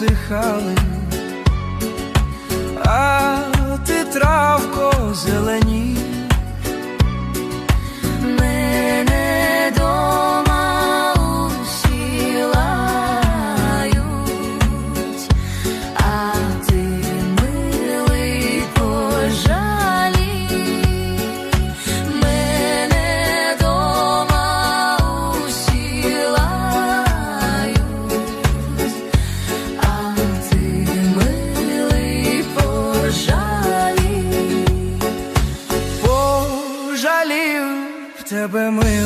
висихали, а ти травко зелені. Never move.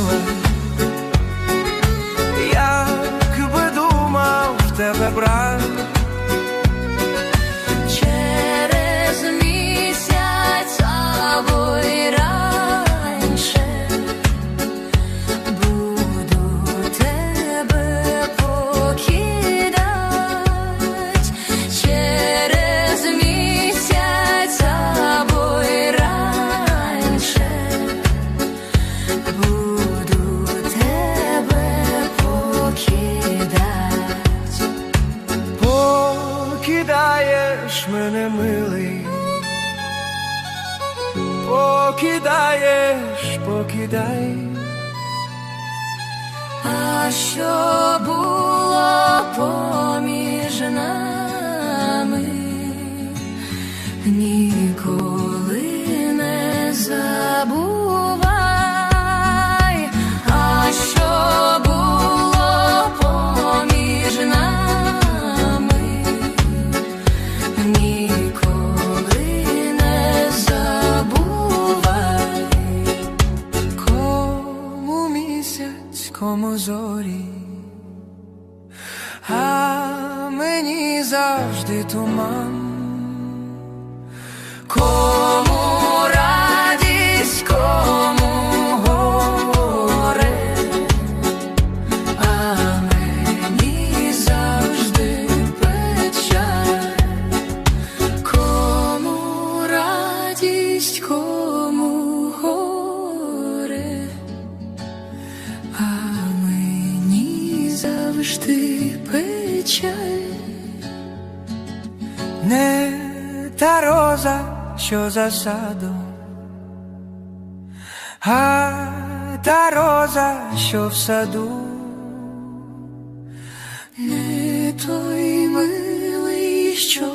покидаєш, покидай, а що зорі, а мені завжди туман. чуєш печаль, не та роза, що за садом, а та роза, що в саду, не той милий, що